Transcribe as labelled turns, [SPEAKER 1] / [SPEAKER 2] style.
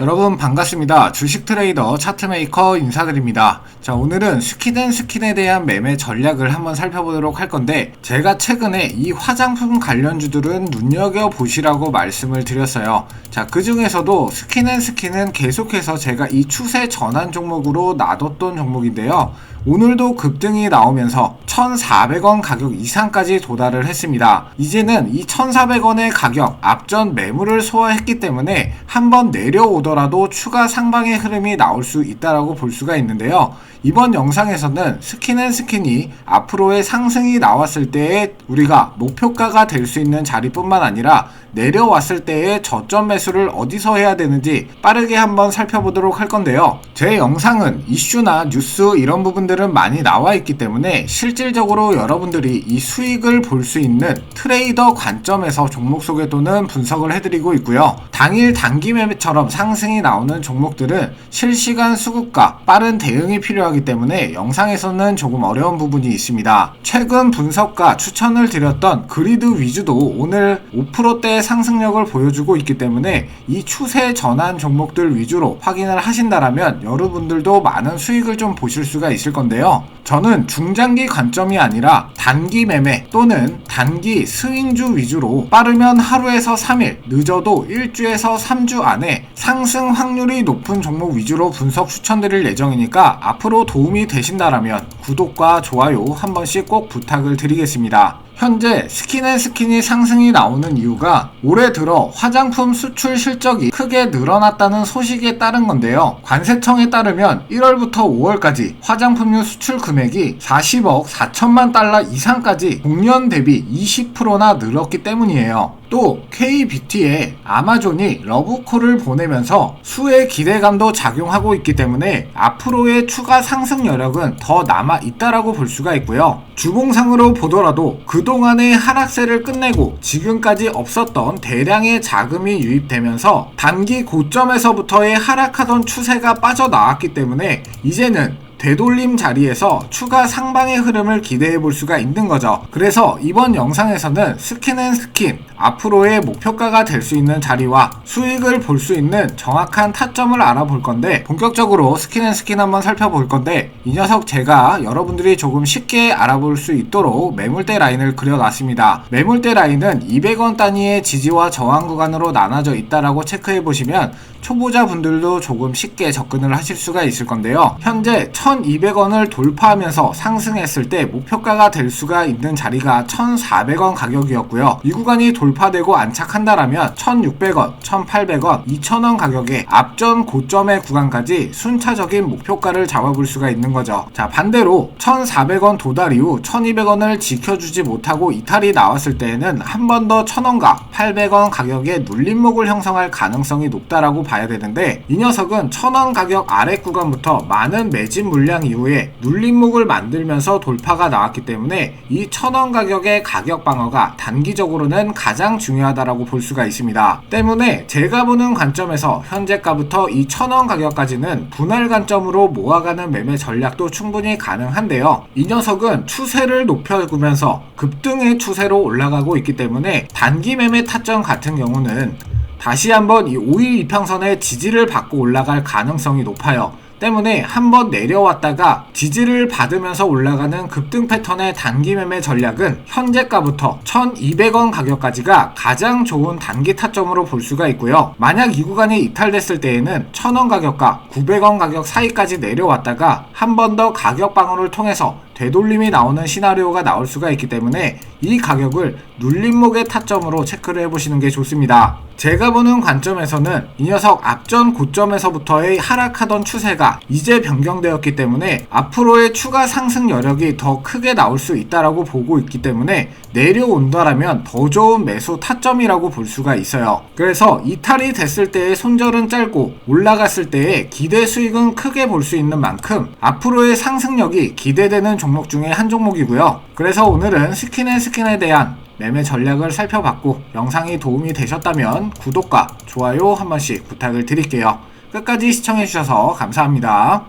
[SPEAKER 1] 여러분 반갑습니다. 주식 트레이더 차트메이커 인사드립니다. 자, 오늘은 스킨앤 스킨에 대한 매매 전략을 한번 살펴보도록 할 건데, 제가 최근에 이 화장품 관련주들은 눈여겨 보시라고 말씀을 드렸어요. 자, 그 중에서도 스킨앤 스킨은 계속해서 제가 이 추세 전환 종목으로 놔뒀던 종목인데요. 오늘도 급등이 나오면서 1,400원 가격 이상까지 도달을 했습니다. 이제는 이 1,400원의 가격 앞전 매물을 소화했기 때문에 한번 내려오더라도 추가 상방의 흐름이 나올 수 있다라고 볼 수가 있는데요. 이번 영상에서는 스킨앤스킨이 앞으로의 상승이 나왔을 때에 우리가 목표가가 될 수 있는 자리뿐만 아니라 내려왔을 때의 저점 매수를 어디서 해야 되는지 빠르게 한번 살펴보도록 할 건데요. 제 영상은 이슈나 뉴스 이런 부분들은 많이 나와 있기 때문에 실질 적으로 여러분들이 이 수익을 볼 수 있는 트레이더 관점에서 종목 소개도는 분석을 해드리고 있고요. 당일 단기 매매처럼 상승이 나오는 종목들은 실시간 수급과 빠른 대응이 필요하기 때문에 영상에서는 조금 어려운 부분이 있습니다. 최근 분석과 추천을 드렸던 그리드 위주도 오늘 5%대 상승력을 보여주고 있기 때문에 이 추세 전환 종목들 위주로 확인을 하신다라면 여러분들도 많은 수익을 좀 보실 수가 있을 건데요. 저는 중장기 관 점이 아니라 단기 매매 또는 단기 스윙주 위주로 빠르면 하루에서 3일, 늦어도 1주에서 3주 안에 상승 확률이 높은 종목 위주로 분석 추천드릴 예정이니까 앞으로 도움이 되신다라면 구독과 좋아요 한 번씩 꼭 부탁을 드리겠습니다. 현재 스킨앤스킨이 상승이 나오는 이유가 올해 들어 화장품 수출 실적이 크게 늘어났다는 소식에 따른 건데요. 관세청에 따르면 1월부터 5월까지 화장품류 수출 금액이 40억 4천만 달러 이상까지 공년 대비 20%나 늘었기 때문이에요. 또 KBT에 아마존이 러브콜을 보내면서 수의 기대감도 작용하고 있기 때문에 앞으로의 추가 상승 여력은 더 남아 있다라고 볼 수가 있고요. 주봉상으로 보더라도 그동안의 하락세를 끝내고 지금까지 없었던 대량의 자금이 유입되면서 단기 고점에서부터의 하락하던 추세가 빠져나왔기 때문에 이제는 되돌림 자리에서 추가 상방의 흐름을 기대해 볼 수가 있는 거죠. 그래서 이번 영상에서는 스킨앤스킨 앞으로의 목표가가 될 수 있는 자리와 수익을 볼 수 있는 정확한 타점을 알아볼 건데 본격적으로 스킨앤스킨 한번 살펴볼 건데 이 녀석 제가 여러분들이 조금 쉽게 알아볼 수 있도록 매물대 라인을 그려놨습니다. 매물대 라인은 200원 단위의 지지와 저항 구간으로 나눠져 있다라고 체크해 보시면 초보자 분들도 조금 쉽게 접근을 하실 수가 있을 건데요. 현재 1200원을 돌파하면서 상승했을 때 목표가가 될 수가 있는 자리가 1400원 가격이었고요. 이 구간이 돌파되고 안착한다라면 1600원, 1800원, 2000원 가격의 앞전 고점의 구간까지 순차적인 목표가를 잡아볼 수가 있는 거죠. 자, 반대로 1400원 도달 이후 1200원을 지켜주지 못하고 이탈이 나왔을 때에는 한 번 더 1000원과 800원 가격의 눌림목을 형성할 가능성이 높다라고 봐야 되는데 이 녀석은 1000원 가격 아래 구간부터 많은 매진 물량 이후에 눌림목을 만들면서 돌파가 나왔기 때문에 이 1000원 가격의 가격 방어가 단기적으로는 가장 중요하다라고 볼 수가 있습니다. 때문에 제가 보는 관점에서 현재가부터 이 1000원 가격까지는 분할 관점으로 모아가는 매매 전략도 충분히 가능한데요. 이 녀석은 추세를 높여주면서 급등의 추세로 올라가고 있기 때문에 단기 매매 타점 같은 경우는 다시 한번 이 5일 이평선의 지지를 받고 올라갈 가능성이 높아요. 때문에 한번 내려왔다가 지지를 받으면서 올라가는 급등 패턴의 단기 매매 전략은 현재가부터 1200원 가격까지가 가장 좋은 단기 타점으로 볼 수가 있고요. 만약 이 구간이 이탈됐을 때에는 1000원 가격과 900원 가격 사이까지 내려왔다가 한 번 더 가격 방어를 통해서 되돌림이 나오는 시나리오가 나올 수가 있기 때문에 이 가격을 눌림목의 타점으로 체크를 해보시는 게 좋습니다. 제가 보는 관점에서는 이 녀석 앞전 고점에서부터의 하락하던 추세가 이제 변경되었기 때문에 앞으로의 추가 상승 여력이 더 크게 나올 수 있다라고 보고 있기 때문에 내려온다라면 더 좋은 매수 타점이라고 볼 수가 있어요. 그래서 이탈이 됐을 때의 손절은 짧고 올라갔을 때의 기대 수익은 크게 볼 수 있는 만큼 앞으로의 상승력이 기대되는 종목 중에 한 종목이고요. 그래서 오늘은 스킨앤 스킨에 대한 매매 전략을 살펴봤고 영상이 도움이 되셨다면 구독과 좋아요 한 번씩 부탁을 드릴게요. 끝까지 시청해주셔서 감사합니다.